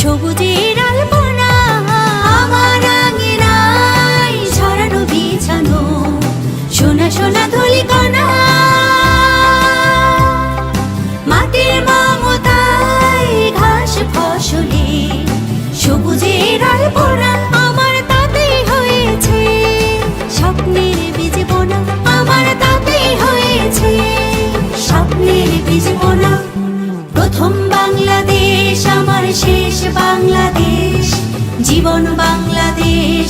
সবুজের আলপনা, আমার আঙিনায় ছড়ানো বিছানো সোনা সোনা ধুলিকণা। মাটির মমতায় ঘাস ফসলে সবুজের আলপনা। বাংলাদেশ জীবন বাংলাদেশ।